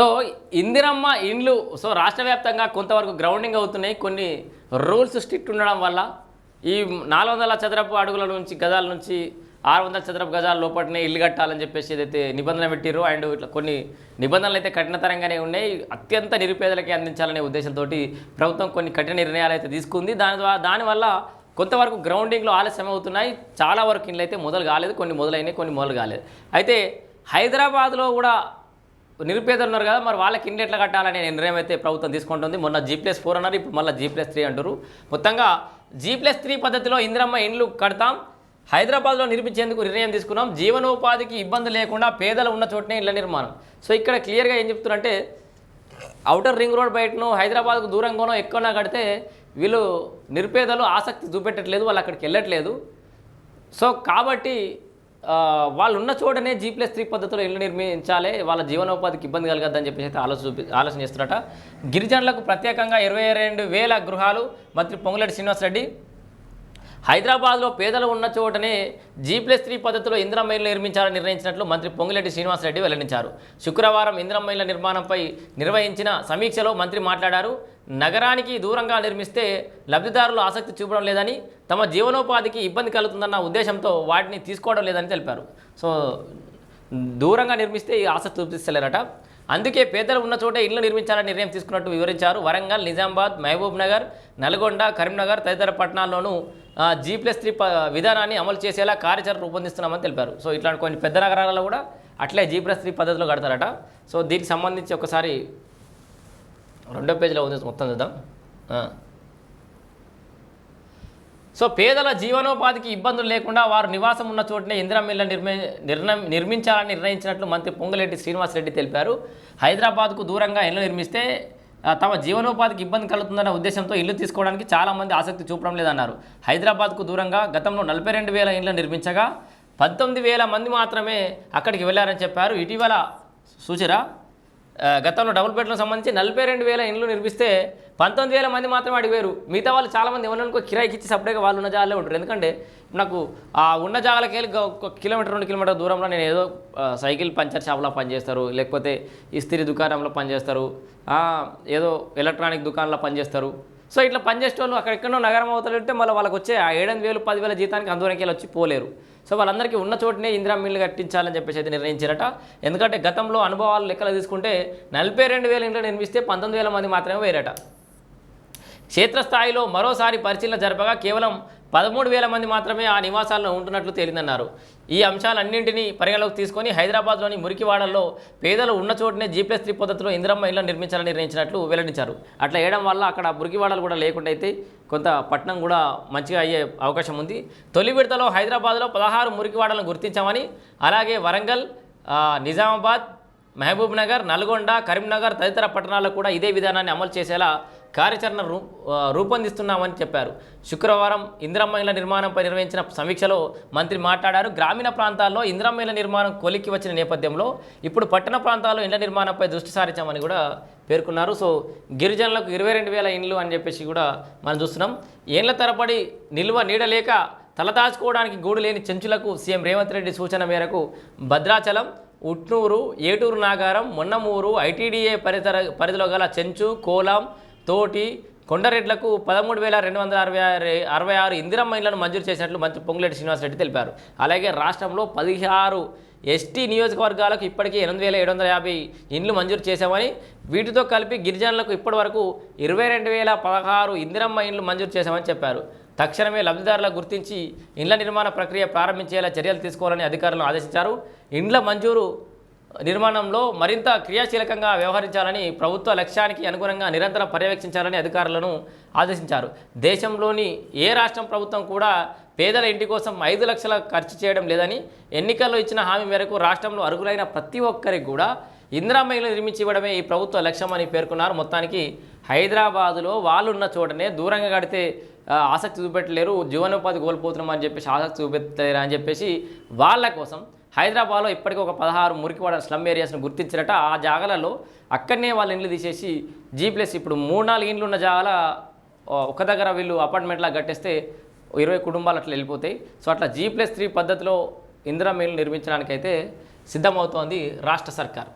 So Indiramma ఇండ్లు so రాష్ట్ర వ్యాప్తంగా కొంతవరకు గ్రౌండింగ్ అవుతున్నాయి. కొన్ని రూల్స్ స్ట్రిక్ట్ ఉండడం వల్ల ఈ నాలుగు వందల చదరపు అడుగుల నుంచి గజాల నుంచి ఆరు వందల చదరపు గజాల లోపలనే ఇల్లు కట్టాలని చెప్పేసి ఏదైతే నిబంధన పెట్టిరో అండ్ ఇట్లా కొన్ని నిబంధనలు అయితే కఠినతరంగానే ఉన్నాయి. అత్యంత నిరుపేదలకి అందించాలనే ఉద్దేశంతో ప్రభుత్వం కొన్ని కఠిన నిర్ణయాలు అయితే తీసుకుంది. దాని ద్వారా దానివల్ల కొంతవరకు గ్రౌండింగ్లో ఆలస్యం అవుతున్నాయి. చాలా వరకు ఇండ్లు అయితే మొదలు కాలేదు. కొన్ని మొదలైనాయి కొన్ని మొదలు కాలేదు. అయితే హైదరాబాద్లో కూడా నిరుపేదలు ఉన్నారు కదా మరి వాళ్ళకి ఇండ్లు ఎట్లా కట్టాలనే నిర్ణయం అయితే ప్రభుత్వం తీసుకుంటుంది. మొన్న జీ ప్లస్ ఫోర్ అన్నారు ఇప్పుడు మళ్ళీ జీ ప్లస్ త్రీ అంటారు మొత్తంగా జీ ప్లస్ త్రీ పద్ధతిలో ఇందిరమ్మ ఇండ్లు కడతాం. హైదరాబాద్లో నిర్మించేందుకు నిర్ణయం తీసుకున్నాం. జీవనోపాధికి ఇబ్బంది లేకుండా పేదలు ఉన్న చోటనే ఇళ్ళ నిర్మాణం. సో ఇక్కడ క్లియర్గా ఏం చెప్తున్నారంటే అవుటర్ రింగ్ రోడ్ బయటను హైదరాబాద్కు దూరంగానో ఎక్కువనా కడితే వీళ్ళు నిరుపేదలు ఆసక్తి చూపెట్టట్లేదు వాళ్ళు అక్కడికి వెళ్ళట్లేదు. సో కాబట్టి వాళ్ళు ఉన్న చోటనే జీ ప్లస్ త్రీ పద్ధతిలో ఇల్లు నిర్మించాలి వాళ్ళ జీవనోపాధికి ఇబ్బంది కలగద్దని చెప్పేసి అయితే ఆలోచన చూపి ఆలోచన చేస్తున్నట గిరిజనులకు ప్రత్యేకంగా ఇరవై రెండు వేల గృహాలు మంత్రి పొంగులేటి శ్రీనివాసరెడ్డి హైదరాబాద్లో పేదలు ఉన్న చోటనే జీ ప్లస్ త్రీ పద్ధతిలో ఇంద్రమైలు నిర్మించాలని నిర్ణయించినట్లు మంత్రి పొంగులేటి శ్రీనివాసరెడ్డి వెల్లడించారు. శుక్రవారం ఇంద్రమైల నిర్మాణంపై నిర్వహించిన సమీక్షలో మంత్రి మాట్లాడారు నగరానికి దూరంగా నిర్మిస్తే లబ్ధిదారులు ఆసక్తి చూపడం లేదని తమ జీవనోపాధికి ఇబ్బంది కలుగుతుందన్న ఉద్దేశంతో వాటిని తీసుకోవడం లేదని తెలిపారు. సో దూరంగా నిర్మిస్తే ఈ ఆసక్తి చూపిస్తలేరట. అందుకే పేదలు ఉన్న చోటే ఇళ్ళు నిర్మించాలని నిర్ణయం తీసుకున్నట్టు వివరించారు. వరంగల్ నిజామాబాద్ మహబూబ్ నగర్ నల్గొండ కరీంనగర్ తదితర పట్టణాల్లోనూ జీ ప్లస్ త్రీ ప విధానాన్ని అమలు చేసేలా కార్యాచరణ రూపొందిస్తున్నామని తెలిపారు. సో ఇట్లాంటి కొన్ని పెద్ద నగరాలలో కూడా అట్లే జీ ప్లస్ త్రీ పద్ధతిలో కడతారట. సో దీనికి సంబంధించి ఒకసారి రెండో పేజీలో ఉంది మొత్తం చూద్దాం. సో పేదల జీవనోపాధికి ఇబ్బందులు లేకుండా వారు నివాసం ఉన్న చోటనే ఇందిరామిల్ల నిర్మి నిర్ణయం నిర్మించాలని నిర్ణయించినట్లు మంత్రి పొంగులేటి శ్రీనివాసరెడ్డి తెలిపారు. హైదరాబాద్కు దూరంగా ఇల్లు నిర్మిస్తే తమ జీవనోపాధికి ఇబ్బంది కలుగుతుందన్న ఉద్దేశంతో ఇల్లు తీసుకోవడానికి చాలామంది ఆసక్తి చూపడం లేదన్నారు. హైదరాబాద్కు దూరంగా గతంలో నలభై రెండు వేల ఇండ్లు నిర్మించగా పంతొమ్మిది వేల మంది మాత్రమే అక్కడికి వెళ్ళారని చెప్పారు. ఇటీవల సూచరా గతంలో డబుల్ బెడ్లకు సంబంధించి నలభై రెండు వేల ఇండ్లు నిర్మిస్తే పంతొమ్మిది వేల మంది మాత్రమే అడిగారు. మిగతా వాళ్ళు చాలామంది ఎవరికో కిరాయికి ఇచ్చి సపరేట్గా వాళ్ళు ఉన్న జాగాలే ఉంటారు ఎందుకంటే నాకు ఆ ఉన్న జాగాలకి వెళ్ళి ఒక- కిలోమీటర్ రెండు కిలోమీటర్ దూరంలో నేను ఏదో సైకిల్ పంచర్ షాప్లో పనిచేస్తారు. లేకపోతే ఇస్త్రీ దుకాణంలో పనిచేస్తారు. ఏదో ఎలక్ట్రానిక్ దుకాణంలో పనిచేస్తారు. సో ఇట్లా పనిచేసే వాళ్ళు అక్కడెక్కడో నగరం అవతలు ఉంటే మళ్ళీ వాళ్ళకి వచ్చే ఆ ఏడెనిమిది వేలు పదివేల జీతానికి అందరికి వెళ్ళి వచ్చి పోలేరు. సో వాళ్ళందరికీ ఉన్న చోటనే ఇందిరా మిల్లు కట్టించాలని చెప్పేసి అయితే నిర్ణయించారట. ఎందుకంటే గతంలో అనుభవాలు లెక్కలు తీసుకుంటే నలభై రెండు వేల ఇంట్లో నిర్మిస్తే పంతొమ్మిది వేల మంది మాత్రమే వేరట క్షేత్రస్థాయిలో మరోసారి పరిశీలన జరపగా కేవలం పదమూడు వేల మంది మాత్రమే ఆ నివాసాల్లో ఉంటున్నట్లు తేలిందన్నారు. ఈ అంశాలన్నింటినీ పరిగణలోకి తీసుకొని హైదరాబాద్లోని మురికివాడల్లో పేదలు ఉన్న చోటనే జీ ప్లస్ త్రీ పద్ధతిలో ఇందిరమ్మ ఇళ్ళను నిర్మించాలని నిర్ణయించినట్లు వెల్లడించారు. అట్లా వేయడం వల్ల అక్కడ మురికివాడలు కూడా లేకుండా అయితే కొంత పట్టణం కూడా మంచిగా అయ్యే అవకాశం ఉంది. తొలి విడతలో హైదరాబాద్లో పదహారు మురికివాడలను గుర్తించామని అలాగే వరంగల్ నిజామాబాద్ మహబూబ్ నగర్ నల్గొండ కరీంనగర్ తదితర పట్టణాల్లో కూడా ఇదే విధానాన్ని అమలు చేసేలా కార్యాచరణ రూ రూపొందిస్తున్నామని చెప్పారు. శుక్రవారం ఇందిరమ్మ నిర్మాణంపై నిర్వహించిన సమీక్షలో మంత్రి మాట్లాడారు. గ్రామీణ ప్రాంతాల్లో ఇందిరమ్మ నిర్మాణం కొలిక్కి వచ్చిన నేపథ్యంలో ఇప్పుడు పట్టణ ప్రాంతాల్లో ఇళ్ళ నిర్మాణంపై దృష్టి సారించామని కూడా పేర్కొన్నారు. సో గిరిజనులకు ఇరవై రెండు వేల ఇండ్లు అని చెప్పేసి కూడా మనం చూస్తున్నాం. ఏండ్ల తరబడి నిల్వ నీడలేక తలదాచుకోవడానికి గూడు లేని చెంచులకు సీఎం రేవంత్ రెడ్డి సూచన మేరకు భద్రాచలం ఉట్నూరు ఏటూరు నాగారం మొన్నమూరు ఐటీడీఏ పరిధర పరిధిలో గల చెంచు కోలాం తోటి కొండరెడ్లకు పదమూడు వేల రెండు వందల అరవై అరవై ఆరు ఇందిరమ్మ ఇళ్ళను మంజూరు చేసినట్లు మంత్రి పొంగులేటి శ్రీనివాసరెడ్డి తెలిపారు. అలాగే రాష్ట్రంలో పదిహారు ఎస్టీ నియోజకవర్గాలకు ఇప్పటికే ఎనిమిది వేల ఏడు వందల యాభై ఇండ్లు మంజూరు చేశామని వీటితో కలిపి గిరిజనులకు ఇప్పటి వరకు ఇరవై రెండు వేల పదహారు ఇందిరమ్మ ఇండ్లు మంజూరు చేశామని చెప్పారు. తక్షణమే లబ్ధిదారులకు గుర్తించి ఇండ్ల నిర్మాణ ప్రక్రియ ప్రారంభించేలా చర్యలు తీసుకోవాలని అధికారులను ఆదేశించారు. ఇండ్ల మంజూరు నిర్మాణంలో మరింత క్రియాశీలకంగా వ్యవహరించాలని ప్రభుత్వ లక్ష్యానికి అనుగుణంగా నిరంతరం పర్యవేక్షించాలని అధికారులను ఆదేశించారు. దేశంలోని ఏ రాష్ట్రం ప్రభుత్వం కూడా పేదల ఇంటి కోసం ఐదు లక్షల ఖర్చు చేయడం లేదని ఎన్నికల్లో ఇచ్చిన హామీ మేరకు రాష్ట్రంలో అర్హులైన ప్రతి ఒక్కరికి కూడా ఇందిరామయ్యలు నిర్మించి ఇవ్వడమే ఈ ప్రభుత్వ లక్ష్యమని పేర్కొన్నారు. మొత్తానికి హైదరాబాదులో వాళ్ళున్న చోటనే దూరంగా కడితే ఆసక్తి చూపెట్టలేరు జీవనోపాధి కోల్పోతున్నామని చెప్పేసి ఆసక్తి చూపెట్టలేరు అని చెప్పేసి వాళ్ళ కోసం హైదరాబాద్లో ఇప్పటికీ ఒక పదహారు మురికివాడ స్లమ్ ఏరియాస్ను గుర్తించారట ఆ జాగాలలో అక్కడనే వాళ్ళ ఇండ్లు తీసేసి జీ ప్లస్ ఇప్పుడు మూడు నాలుగు ఇండ్లు ఉన్న జాగాల ఒక దగ్గర వీళ్ళు అపార్ట్మెంట్లా కట్టేస్తే ఇరవై కుటుంబాలు అట్లా వెళ్ళిపోతాయి. సో అట్లా జీ ప్లస్ త్రీ పద్ధతిలో ఇందిరా మిల్లు నిర్మించడానికైతే సిద్ధమవుతోంది రాష్ట్ర సర్కారు.